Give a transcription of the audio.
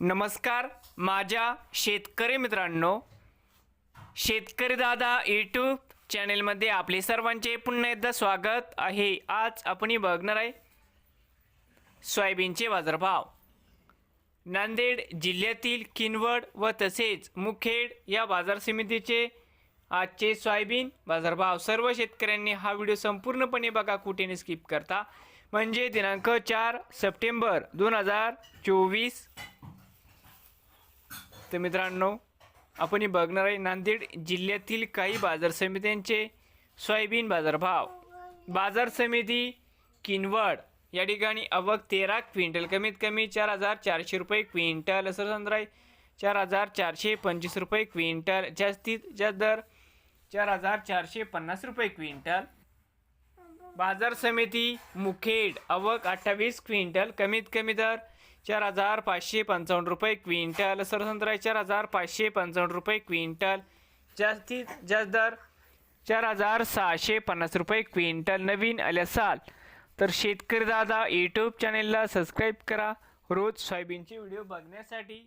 नमस्कार माझ्या शेतकरी मित्रांनो शेतकरी दादा यूट्यूब चॅनेलमध्ये आपले सर्वांचे पुन्हा एकदा स्वागत आहे. आज आपण बघणार आहे सोयाबीनचे बाजारभाव. नांदेड जिल्ह्यातील किनवड व तसेच मुखेड या बाजार समितीचे आजचे सोयाबीन बाजारभाव. सर्व शेतकऱ्यांनी हा व्हिडिओ संपूर्णपणे बघा कुठेने स्किप करता. म्हणजे दिनांक चार सप्टेंबर दोन हजार चोवीस तर मित्रांनो आपण हे बघणार आहे नांदेड जिल्ह्यातील काही बाजार समित्यांचे सोयाबीन बाजारभाव. बाजार समिती किनवड या ठिकाणी अवघ तेरा क्विंटल कमीत कमी चार हजार चारशे रुपये क्विंटल असं समजा आहे. चार हजार चारशे पंचवीस रुपये क्विंटल. जास्तीत जास्त दर चार हजार चारशे पन्नास रुपये क्विंटल. बाजार समिती मुखेड अवक अठ्ठावीस क्विंटल कमीत कमी दर चार हजार पाचशे पंचावन्न रुपये क्विंटल सरसंत्रा चार हजार पाचशे पंचावन्न रुपये क्विंटल जास्तीत जास्त दर चार हजार सहाशे पन्नास रुपये क्विंटल नवीन आले असाल तर शेतकरी दादा यूट्यूब चॅनेलला सबस्क्राईब करा. रोज सोयाबीनचे व्हिडिओ बघण्यासाठी.